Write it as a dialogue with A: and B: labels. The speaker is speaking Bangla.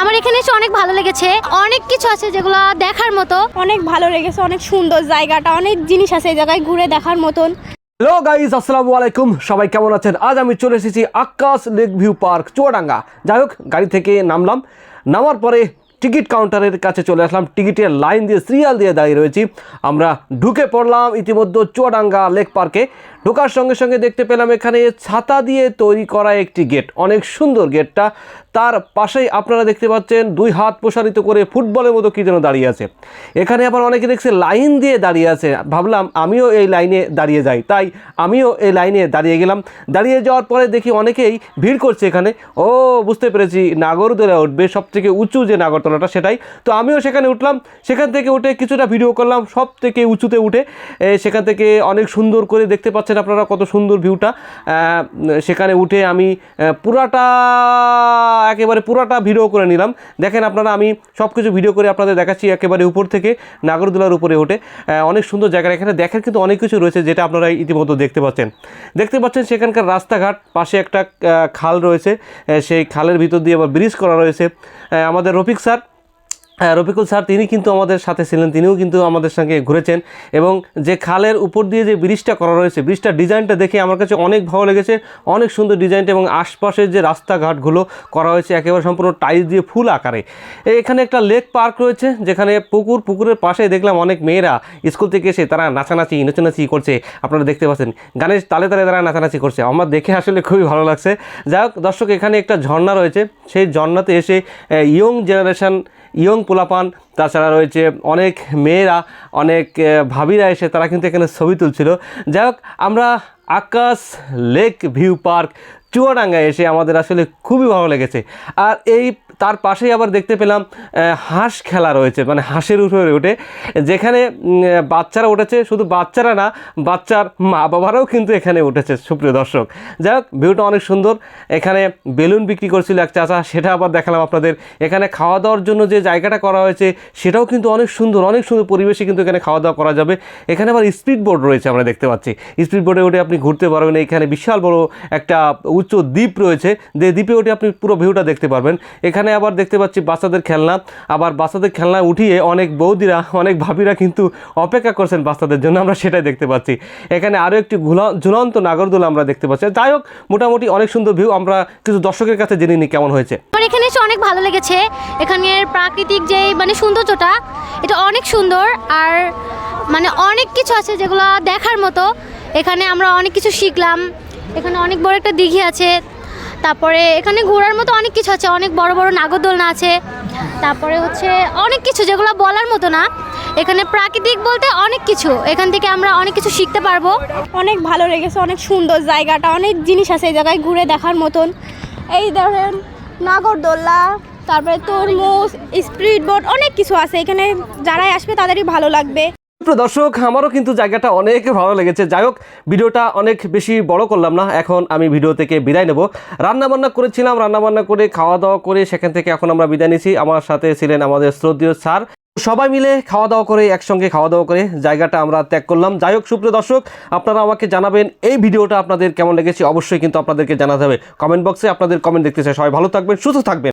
A: আমার এখানে এসে অনেক ভালো লেগেছে। অনেক কিছু আছে যেগুলো দেখার মতো।
B: অনেক ভালো লেগেছে অনেক সুন্দর জায়গাটা অনেক জিনিস আছে এই জায়গায় ঘুরে দেখার মতন।
C: হ্যালো গাইজ আসসালামু আলাইকুম। সবাই কেমন আছেন? আজ আমি চলে এসেছি Akash lake view park Chuadanga. যাই হোক গাড়ি থেকে নামলাম। নামার পরে টিকিট কাউন্টারের কাছে চলে আসলাম। টিকিটের লাইন দিয়ে, সিরিয়াল দিয়ে দাঁড়িয়ে রয়েছি। আমরা ঢুকে পড়লাম ইতিমধ্যে চুয়াডাঙ্গা লেক পার্কে। ঢোকার সঙ্গে সঙ্গে দেখতে পেলাম এখানে ছাতা দিয়ে তৈরি করা একটি গেট। অনেক সুন্দর গেটটা। তার পাশেই আপনারা দেখতে পাচ্ছেন দুই হাত প্রসারিত করে ফুটবলের মতো কী যেন দাঁড়িয়ে আছে। এখানে আবার অনেকে দেখছে লাইন দিয়ে দাঁড়িয়ে আছে। ভাবলাম আমিও এই লাইনে দাঁড়িয়ে যাই। তাই আমিও এই লাইনে দাঁড়িয়ে গেলাম। দাঁড়িয়ে যাওয়ার পরে দেখি অনেকেই ভিড় করছে এখানে। ও, বুঝতে পেরেছি নাগরদোলা উঠবে। সব থেকে উঁচু যে নাগরতলাটা সেটাই। তো আমিও সেখানে উঠলাম, সেখান থেকে উঠে কিছুটা ভিডিও করলাম, সব থেকে উঁচুতে উঠে সেখান থেকে অনেক সুন্দর করে দেখতে পাচ্ছেন আপনারা কত সুন্দর ভিউটা সেখানে উঠে আমি পুরাটা, একেবারে পুরাটা ভিডিও করে নিলাম। দেখেন আপনারা, আমি সব কিছু ভিডিও করে আপনাদের দেখাচ্ছি একেবারে উপর থেকে, নাগরদোলার উপরে উঠে। অনেক সুন্দর জায়গা। এখানে দেখার কিন্তু অনেক কিছু রয়েছে যেটা আপনারা ইতিমধ্যে দেখতে পাচ্ছেন। দেখতে পাচ্ছেন সেখানকার রাস্তাঘাট, পাশে একটা খাল রয়েছে সেই খালের ভিতর দিয়ে আবার ব্রিজ করা রয়েছে। আমাদের রফিক স্যার রফিকুল স্যার, তিনি কিন্তু আমাদের সাথে ছিলেন, তিনিও কিন্তু আমাদের সঙ্গে ঘুরেছেন এবং যে খালের উপর দিয়ে যে ব্রিজটা করা রয়েছে, ব্রিজটার ডিজাইনটা দেখে আমার কাছে অনেক ভালো লেগেছে, অনেক সুন্দর ডিজাইনটা এবং আশপাশের যে রাস্তাঘাটগুলো করা হয়েছে, একেবারে সম্পূর্ণ টাইলস দিয়ে ফুল আকারে। এখানে একটা লেক পার্ক রয়েছে, যেখানে পুকুর, পুকুরের পাশে দেখলাম অনেক মেয়েরা স্কুল থেকে এসে তারা নাচানাচি নাচানাচি করছে, আপনারা দেখতে পাচ্ছেন। গানের তালে তালে তারা নাচানাচি করছে, আমার দেখে আসলে খুবই ভালো লাগছে। যাই হোক, দর্শক, এখানে একটা ঝর্ণা রয়েছে, সেই ঝর্ণাতে এসে ইয়ং জেনারেশন, ইয়ং পোলাপান, তাছাড়া রয়েছে অনেক মেয়েরা, অনেক ভাবিরা এসে তারা কিন্তু এখানে ছবি তুলছিল। যাই হোক, আমরা আকাশ লেক ভিউ পার্ক চুয়াডাঙ্গায় এসে আমাদের আসলে খুবই ভালো লেগেছে। আর এই তার পাশেই আবার দেখতে পেলাম হাঁস খেলা রয়েছে মানে হাঁসের উপরে উঠে যেখানে বাচ্চারা উঠেছে, শুধু বাচ্চারা না, বাচ্চার মা বাবারাও কিন্তু এখানে উঠেছে, সুপ্রিয় দর্শক। যাই হোক, ভিউটা অনেক সুন্দর। এখানে বেলুন বিক্রি করছিল এক চাচা, সেটা আবার দেখালাম আপনাদের। এখানে খাওয়া দাওয়ার জন্য যে জায়গাটা করা হয়েছে, সেটাও কিন্তু অনেক সুন্দর অনেক সুন্দর পরিবেশে কিন্তু এখানে খাওয়া দাওয়া করা যাবে। এখানে আবার স্পিড বোর্ড রয়েছে, আমরা দেখতে পাচ্ছি। স্পিড বোর্ডে উঠে আপনি ঘুরতে পারবেন এখানে বিশাল বড় একটা উচ্চ দ্বীপ রয়েছে। যে দ্বীপে উঠে আপনি পুরো ভিউটা দেখতে পারবেন। এখানে আবার দেখতে পাচ্ছি বাচ্চাদের খেলনা। আবার বাচ্চাদের খেলনা উঠিয়ে অনেক বৌদিরা, অনেক ভাবিরা কিন্তু অপেক্ষা করছেন বাচ্চাদের জন্য, আমরা সেটাই দেখতে পাচ্ছি। এখানে আরও একটি ঝুলন্ত নাগরদোলা আমরা দেখতে পাচ্ছি। যাই হোক, মোটামুটি অনেক সুন্দর ভিউ আমরা কিছু দর্শকের কাছে জেনে নিই কেমন হয়েছে।
A: এখানে এসে অনেক ভালো লেগেছে। এখানের প্রাকৃতিক যে মানে সৌন্দর্যটা, এটা অনেক সুন্দর। আর মানে অনেক কিছু আছে যেগুলো দেখার মতো। এখানে আমরা অনেক কিছু শিখলাম। এখানে অনেক বড় একটা দিঘি আছে। তারপরে এখানে ঘোরার মতো অনেক কিছু আছে, অনেক বড় বড় নাগরদোলনা আছে, তারপরে হচ্ছে অনেক কিছু যেগুলো বলার মতো না। এখানে প্রাকৃতিক বলতে অনেক কিছু, এখান থেকে আমরা অনেক কিছু শিখতে পারব।
B: অনেক ভালো লেগেছে, অনেক সুন্দর জায়গাটা, অনেক জিনিস আছে এই জায়গায় ঘুরে দেখার মতন। এই ধরেন নাগরদোল্লা তারপরে তরমুজ, স্পিড বোট, অনেক কিছু আছে। এখানে যারাই আসবে তাদেরই ভালো লাগবে।
C: দর্শক, আমারও কিন্তু জায়গাটা অনেক ভালো লেগেছে। যাই হোক, ভিডিওটা অনেক বেশি বড় করলাম না, এখন আমি ভিডিও থেকে বিদায় নেব। রান্না বান্না করেছিলাম রান্না বান্না করে খাওয়া দাওয়া করে সেখান থেকে এখন আমরা বিদায় নিয়েছি আমার সাথে ছিলেন আমাদের শ্রদ্ধীয় স্যার। সবাই মিলে খাওয়া দাওয়া করে, একসঙ্গে খাওয়া দাওয়া করে জায়গাটা আমরা ত্যাগ করলাম। যাই হোক, সুপ্রিয় দর্শক, আপনারা আমাকে জানাবেন এই ভিডিওটা আপনাদের কেমন লেগেছে? অবশ্যই কিন্তু আপনাদেরকে জানাতে হবে। কমেন্ট বক্সে আপনাদের কমেন্ট দেখতে চাই। সবাই ভালো থাকবেন, সুস্থ থাকবেন।